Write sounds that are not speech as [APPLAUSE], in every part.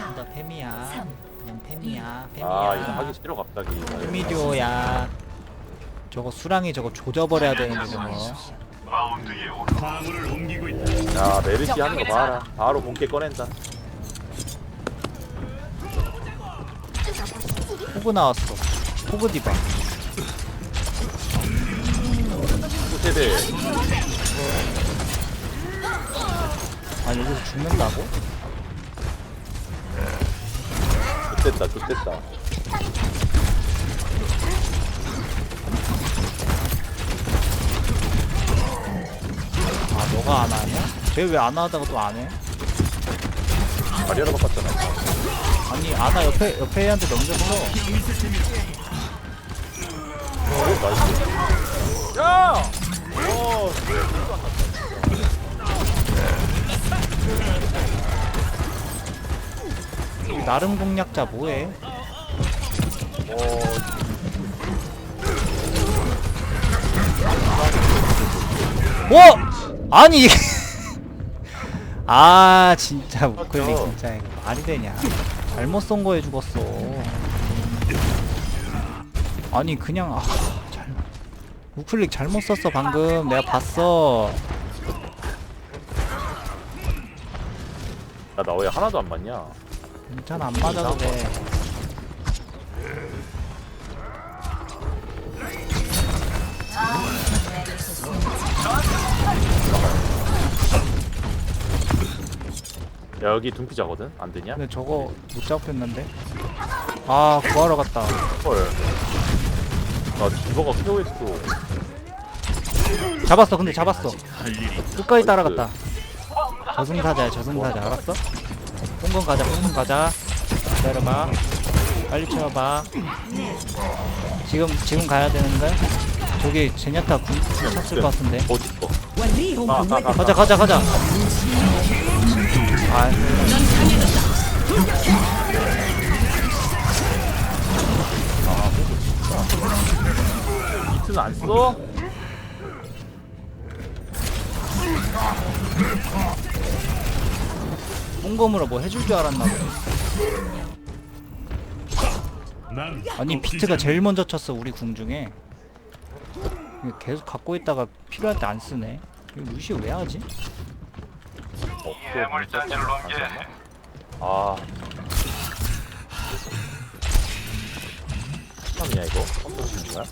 나 팸이야. 그냥 팸이야. 아 이거 하기 싫어 갑자기 팸이디오야. 저거 수랑이 저거 조져버려야 되는데 저거. 화물을 옮기고 있다. 야 메르시 하는 거 봐라 바로 본캐 꺼낸다 호그 나왔어. 호그 디바. 후세대 아 여기서 죽는다고? 좋됐다 좋됐다 아 너가 안 하냐? 쟤 왜 안 하다가 또 안 해? 마리아로 바꿨잖아 아니 아나 옆에 옆에 애한테 넘겼어. 오 나이스 야! 오 이 나름 공략자 뭐해? 오, 뭐? 아니 이게 [LAUGHS] 아 진짜 우클릭 진짜 이거 말이 되냐 잘못 쏜 거에 죽었어 아니 그냥 아, 잘 우클릭 잘못 썼어 방금 내가 봤어 야, 나 왜 하나도 안 맞냐? 괜찮아 안 맞아도 돼 야, 여기 둠피자거든? 안 되냐? 근데 저거 못 잡혔는데 아 구하러 갔다 헐. 나 디버가 KO했어. 잡았어 근데 잡았어 끝까지 따라갔다 저승사자야 저승사자 알았어? 홍건 가자 홍건 가자. 기다려봐. 빨리 채워봐. 지금 지금 가야 되는데? 저기 제냐타 군 찼을 것 같은데. 네. 어디 있어? 아, 아, 아, 가자 가자 가자. 아 아, 이트는 안 써? 홍검으로 뭐 해줄 줄 알았나 보네 난 아니 비트가. 제일 먼저 쳤어 우리 궁 중에 계속 갖고 있다가 필요할 때 안 쓰네 이거 루시 왜 하지? 어. 아. 참이야 이거? 컴퓨터 쓰는 거야?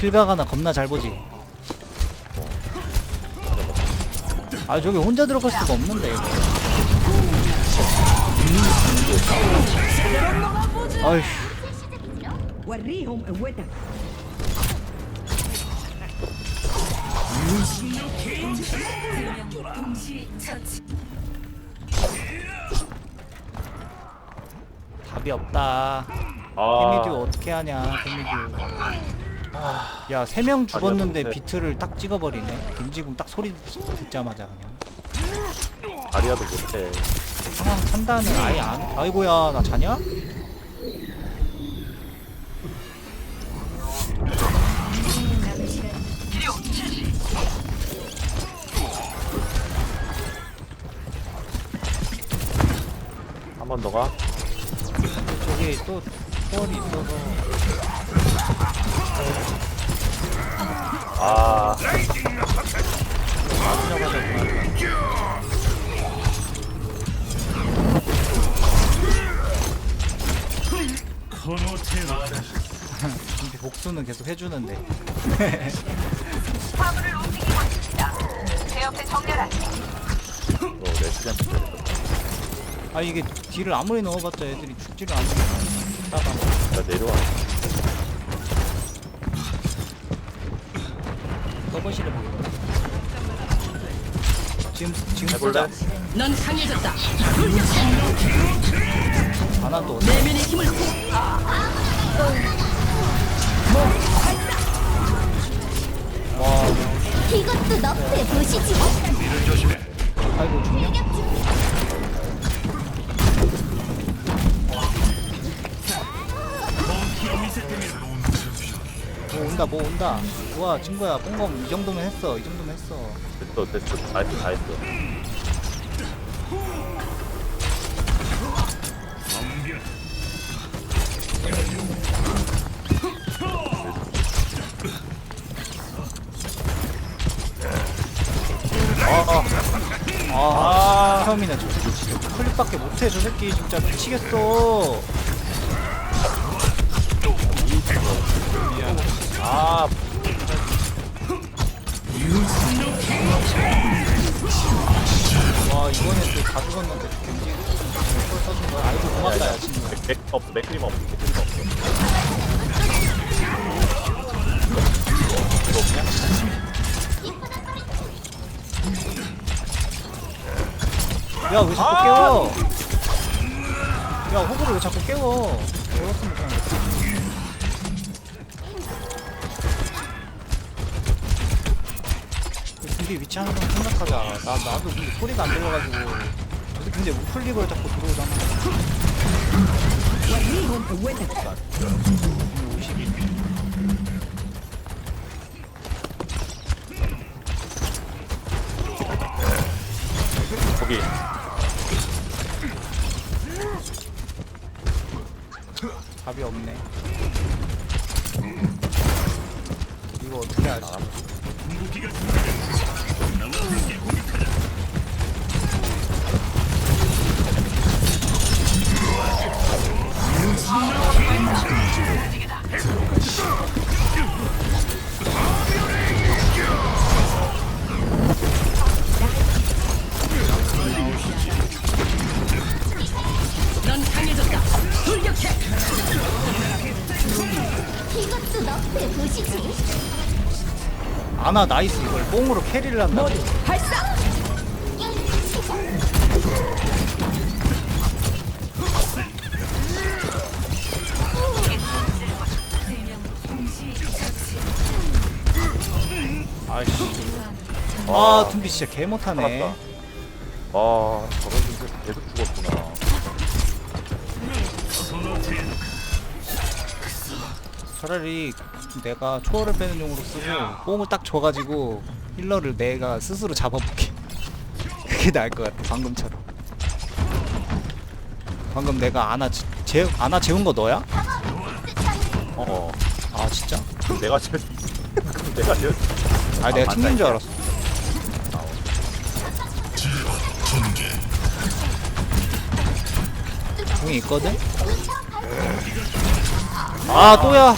킬가가나 겁나 잘 보지. 아 저기 혼자 들어갈 수가 없는데 이거. 아휴 답이 없다. 아. 데미듀 어떻게 하냐 데미듀 야 세 명 죽었는데 아니야, 비트를 딱 찍어버리네 김지궁 딱 소리 듣자마자 그냥 아리아도 못해. 상황 판단을 아예 안 아이고야 나 자냐? 한 번 더 가. 저기 또 초월이 있어서 아. 근데 복수는 계속 해주는데 화물을 움직이고 있습니다. 제 옆에 정렬하세요. 너 레시전 아 이게 딜을 아무리 넣어봤자 애들이 죽지를 따다 나 내려와. 서버실에 보여 지금 지금 해볼래? 넌 강해졌다 아나도 내면의 힘을 쏟와 이것도 너프에 보시지. 아이고 죽냐? 뭐 온다 뭐 온다 우와 친구야 뽕검 이 정도면 했어 이 정도면 했어 됐어 됐어 다 했어 다 했어 엄격 아, 아, 처음이네. 저 새끼 진짜 클릭밖에 못해. 저 새끼 진짜 미치겠어. 아 와, 이번에 또다 죽었는데 겐지 이걸 써준 거야. 아이고 고맙다, 야, 친구. 맥, 맥 없어 맥크림 없어 맥크림 없어 이거 없냐? 야, 왜 자꾸 깨워? 야, 호구를 왜 자꾸 깨워? 깨웠으면 그냥. 우리 위치하는 건 생각하자. 나 나도 근데 소리가 안 들려가지고. 근데- 근데 우클릭을 자꾸 들어오잖아. 52. 거기 답이 없네. 이거 어떻게 하지? 아나 나이스 이걸 뽕으로 캐리를 한다. 모두 발사 아이씨. 아 tum비 진짜 개 못하네. 살았다. 아 저런 진짜 계속 죽었구나 차라리 내가 초월을 빼는 용으로 쓰고 뽕을 딱 줘가지고 힐러를 내가 스스로 잡아볼게. [LAUGHS] 그게 나을 것 같아 방금처럼. 방금 내가 아나 재, 재 아나 재운 거 너야? 어 아 진짜? 내가 제일 내가 제일 아 내가 맞다, 튕긴 줄. 알았어. 공이 있거든? 아 또야.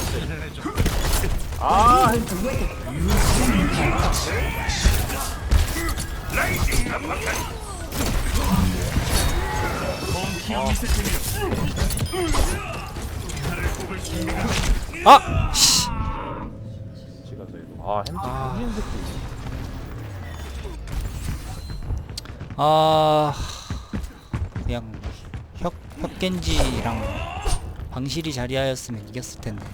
아 아 씨. 아 햄, 아. 아 그냥 혁 혁겐지랑 방실이 자리하였으면 이겼을 텐데.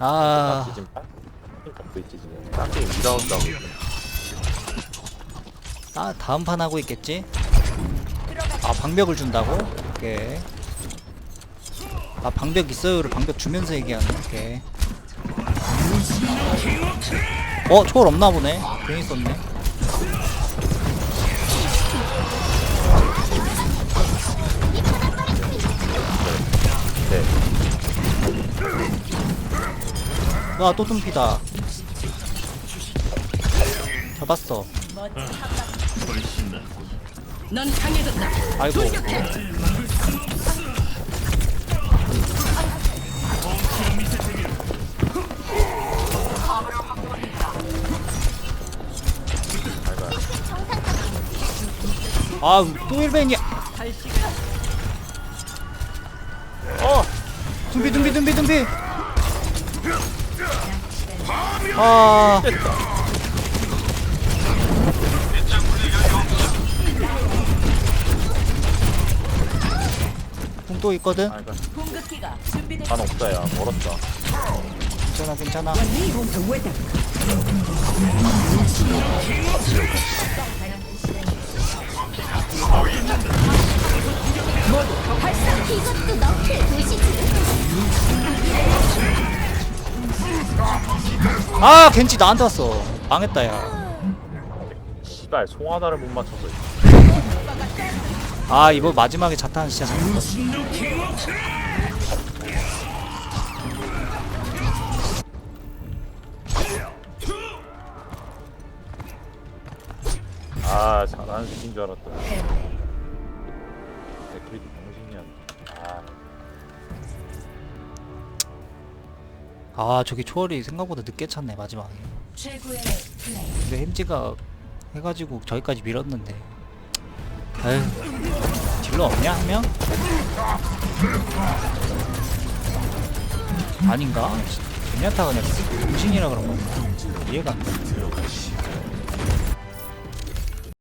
아 갖고 있지 지금 딴 게임 2라운드하고 아, 다음 판 하고 있겠지? 아 방벽을 준다고? 오케이. 아 방벽 있어요를 방벽 주면서 얘기하네. 오케이. 어 초월 없나 보네. 괜히 썼네. 네 와또 tum피다. 잡았어. 훨씬 낫넌 강해졌다 아이고. 아또 일벤이야. 어. 둠비 둠비 둠비 둠비. 아. 궁도 있거든? 아 그니까 공격기가 준비됐다. 난 없다 야 멀었다. 괜찮아 괜찮아 아 겐지 나한테 왔어. 망했다 야. 씨발 송하나를 못 맞춰서. 아 이번 마지막에 자탄 진짜 잘했어. 아 잘하는 새끼인 줄 알았다 아아 저기 초월이 생각보다 늦게 찼네 마지막에. 근데 햄지가 해가지고 저기까지 밀었는데 에휴 딜러 없냐 한 명? 아닌가? 제냐타 그냥 정신이라 그런 건가? 이해가 안 돼.